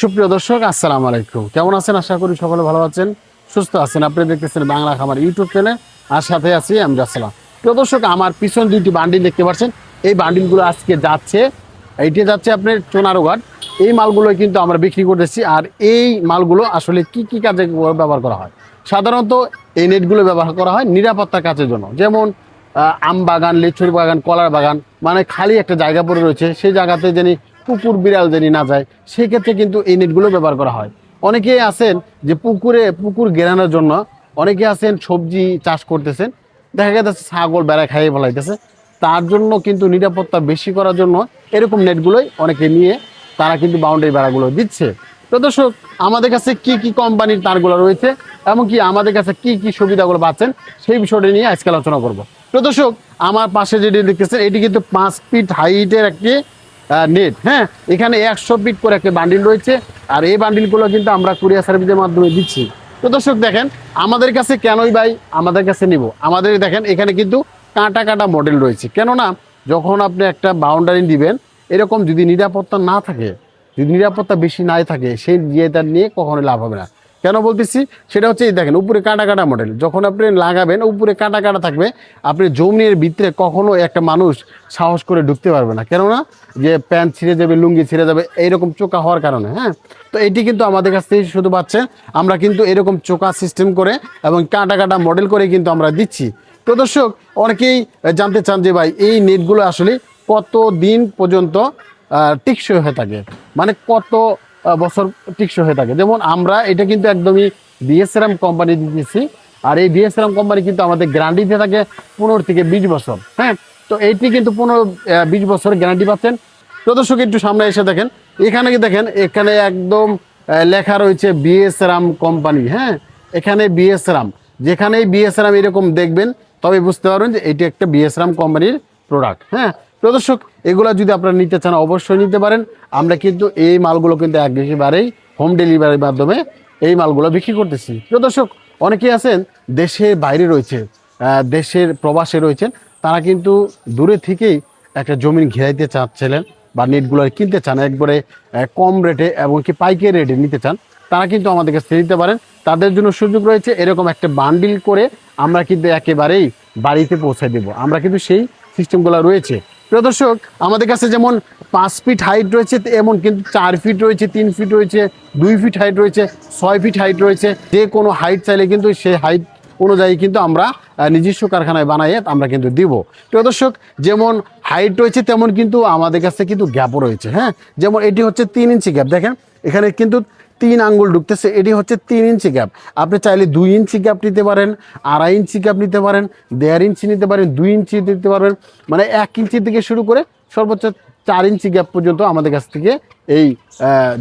সুপ্রিয় দর্শক, আসসালামু আলাইকুম। কেমন আছেন? আশা করি সকলে ভালো আছেন, সুস্থ আছেন। আপনি দেখতেছেন বাংলা খামার ইউটিউব চ্যানেল আর সাথে আছি আমি রাসলাম প্রিয় দর্শক, আমার পিছন দুইটি বান্ডিল দেখতে পাচ্ছেন। এই বান্ডিলগুলো আজকে যাচ্ছে, এইটি যাচ্ছে আপনার চোনারোঘাট এই মালগুলো কিন্তু আমরা বিক্রি করতেছি, আর এই মালগুলো আসলে কি কি কাজে ব্যবহার করা হয়? সাধারণত এই নেটগুলো ব্যবহার করা হয় নিরাপত্তার কাজের জন্য। যেমন আম বাগান, লিচুর বাগান, কলার বাগান মানে খালি একটা জায়গা পড়ে রয়েছে, সেই জায়গাতে যিনি কুকুর বিড়াল যিনি না যায়, সেক্ষেত্রে কিন্তু এই নেটগুলো ব্যবহার করা হয়। অনেকেই আছেন যে পুকুরে, পুকুর গেরানোর জন্য অনেকে আছেন সবজি চাষ করতেছেন। দেখা গেছে ছাগল বেড়া খাইয়ে ফেলাইতেছে। তার জন্য কিন্তু নিরাপত্তা বেশি করার জন্য এরকম নেটগুলোই অনেকে নিয়ে তারা কিন্তু বাউন্ডারি বেড়াগুলো দিচ্ছে। তো দর্শক, আমাদের কাছে কি কি কোম্পানির তারগুলো রয়েছে, এমনকি আমাদের কাছে কি কি সুবিধাগুলো পাচ্ছেন, সেই বিষয়টি নিয়ে আজকে আলোচনা করব। তো দর্শক, আমার পাশে যেটি দেখতেছেন, এটি কিন্তু পাঁচ ফিট হাইটের একটি নেট হ্যাঁ? এখানে একশো ফিট করে একটা বান্ডিল রয়েছে, আর এই বান্ডিলগুলো কিন্তু আমরা কুরিয়ার সার্ভিসের মাধ্যমে দিচ্ছি। তো দর্শক, দেখেন, আমাদের কাছে কেনই ভাই? আমাদের কাছে নিব। আমাদের, দেখেন, এখানে কিন্তু কাঁটা কাটা মডেল রয়েছে। কেননা, যখন আপনি একটা বাউন্ডারি দিবেন, এরকম যদি নিরাপত্তা না থাকে, যদি নিরাপত্তা বেশি নাই থাকে, সেই ইয়েটা নিয়ে কখনো লাভ হবে না। কেন বলতেছি? সেটা হচ্ছে দেখেন, উপরে কাটা কাটা মডেল যখন আপনি লাগাবেন, উপরে কাটা কাটা থাকবে, আপনি জমির ভিতরে কখনো একটা মানুষ সাহস করে ঢুকতে পারবে না। কেননা? যে প্যান্ট ছিঁড়ে যাবে, লুঙ্গি ছিঁড়ে যাবে, এইরকম চোকা হওয়ার কারণে হ্যাঁ? তো এটি কিন্তু আমাদের কাছ থেকে শুধু পাচ্ছেন আমরা কিন্তু এরকম চোকা সিস্টেম করে এবং কাটা কাটা মডেল করে কিন্তু আমরা দিচ্ছি। তো দর্শক, অনেকেই জানতে চান যে ভাই, এই নেটগুলো আসলে কত দিন পর্যন্ত টিকসই হয়ে থাকে? মানে কত বছর টিকসই হয়ে থাকে। যেমন আমরা এটা কিন্তু একদমই বিএসআরএম কোম্পানি দিতেছি, আর এই বিএসআরএম কোম্পানি কিন্তু আমাদের গ্যারান্টি দিয়ে থাকে পনেরো থেকে বিশ বছর হ্যাঁ? তো এইটি কিন্তু পনেরো বিশ বছর গ্যারান্টি পাচ্ছেন। তো দর্শক, একটু সামনে এসে দেখেন, এখানে কি দেখেন, এখানে একদম লেখা রয়েছে বিএসআরএম কোম্পানি হ্যাঁ? এখানে বিএসআরএম যেখানেই বিএসআরএম এরকম দেখবেন, তবে বুঝতে পারবেন যে এটি একটা বিএসআরএম কোম্পানির প্রোডাক্ট হ্যাঁ? তো দর্শক, এগুলো যদি আপনারা নিতে চান, অবশ্যই নিতে পারেন। আমরা কিন্তু এই মালগুলো কিন্তু একেবারেই হোম ডেলিভারির মাধ্যমে এই মালগুলো বিক্রি করতেছি। প্রিয় দর্শক, অনেকেই আছেন, দেশের বাইরে রয়েছে দেশের প্রবাসে রয়েছেন, তারা কিন্তু দূরে থেকেই একটা জমিন ঘেরাইতে চাচ্ছিলেন বা নেটগুলো কিনতে চান, একবারে কম রেটে এবং কি পাইকারি রেটে নিতে চান, তারা কিন্তু আমাদের কাছে নিতে পারেন। তাদের জন্য সুযোগ রয়েছে এরকম একটা বান্ডিল করে আমরা কিন্তু একেবারেই বাড়িতে পৌঁছে দেব। আমরা কিন্তু সেই সিস্টেমগুলো রয়েছে। প্রিয় দর্শক, আমাদের কাছে যেমন পাঁচ ফিট হাইট রয়েছে, এমন কিন্তু চার ফিট রয়েছে, তিন ফিট রয়েছে, দুই ফিট হাইট রয়েছে, ছয় ফিট হাইট রয়েছে। যে কোনো হাইট চাইলে কিন্তু সেই হাইট অনুযায়ী কিন্তু আমরা নিজস্ব কারখানায় বানাইয়ে আমরা কিন্তু দিব। প্রিয় দর্শক, যেমন হাইট রয়েছে, তেমন কিন্তু আমাদের কাছে কিন্তু গ্যাপও রয়েছে হ্যাঁ? যেমন এটি হচ্ছে তিন ইঞ্চি গ্যাপ দেখেন? এখানে কিন্তু তিন আঙ্গুল ঢুকতেছে, এটি হচ্ছে তিন ইঞ্চি গ্যাপ আপনি চাইলে দুই ইঞ্চি গ্যাপ নিতে পারেন, আড়াই ইঞ্চি গ্যাপ নিতে পারেন, দেড় ইঞ্চি নিতে পারেন, দুই ইঞ্চি দিতে পারবেন। মানে এক ইঞ্চি থেকে শুরু করে সর্বোচ্চ চার ইঞ্চি গ্যাপ পর্যন্ত আমাদের কাছ থেকে এই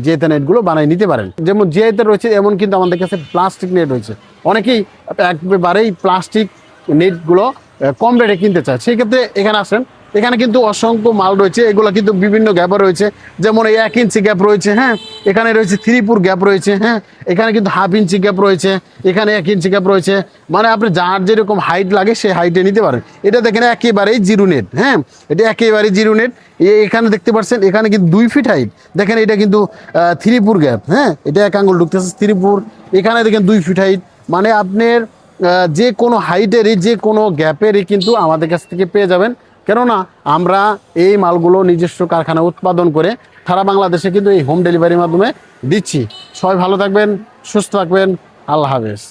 জেতা নেটগুলো বানিয়ে নিতে পারেন। যেমন জেতা রয়েছে, এমন কিন্তু আমাদের কাছে প্লাস্টিক নেট রয়েছে। অনেকেই একবারেই প্লাস্টিক নেটগুলো কম রেটে কিনতে চায়। সেই ক্ষেত্রে এখানে আসেন এখানে কিন্তু অসংখ্য মাল রয়েছে। এগুলো কিন্তু বিভিন্ন গ্যাপে রয়েছে। যেমন এই এক ইঞ্চি গ্যাপ রয়েছে হ্যাঁ? এখানে রয়েছে থ্রিপুর গ্যাপ রয়েছে হ্যাঁ? এখানে কিন্তু হাফ ইঞ্চি গ্যাপ রয়েছে, এখানে এক ইঞ্চি গ্যাপ রয়েছে। মানে আপনি যার যেরকম হাইট লাগে সেই হাইটে নিতে পারেন এটা দেখেন একেবারেই জিরো নেট হ্যাঁ? এটা একেবারেই জিরো নেট এখানে দেখতে পাচ্ছেন, এখানে কিন্তু দুই ফিট হাইট দেখেন এটা কিন্তু থ্রিপুর গ্যাপ হ্যাঁ? এটা এক আঙ্গুল ঢুকতেছে থ্রিপুর এখানে দেখেন দুই ফিট হাইট মানে আপনার যে কোনো হাইটেরই যে কোনো গ্যাপেরই কিন্তু আমাদের কাছ থেকে পেয়ে যাবেন। কেননা আমরা এই মালগুলো নিজস্ব কারখানা উৎপাদন করে সারা বাংলাদেশে কিন্তু এই হোম ডেলিভারির মাধ্যমে দিচ্ছি। সবাই ভালো থাকবেন, সুস্থ থাকবেন। আল্লাহ হাফেজ।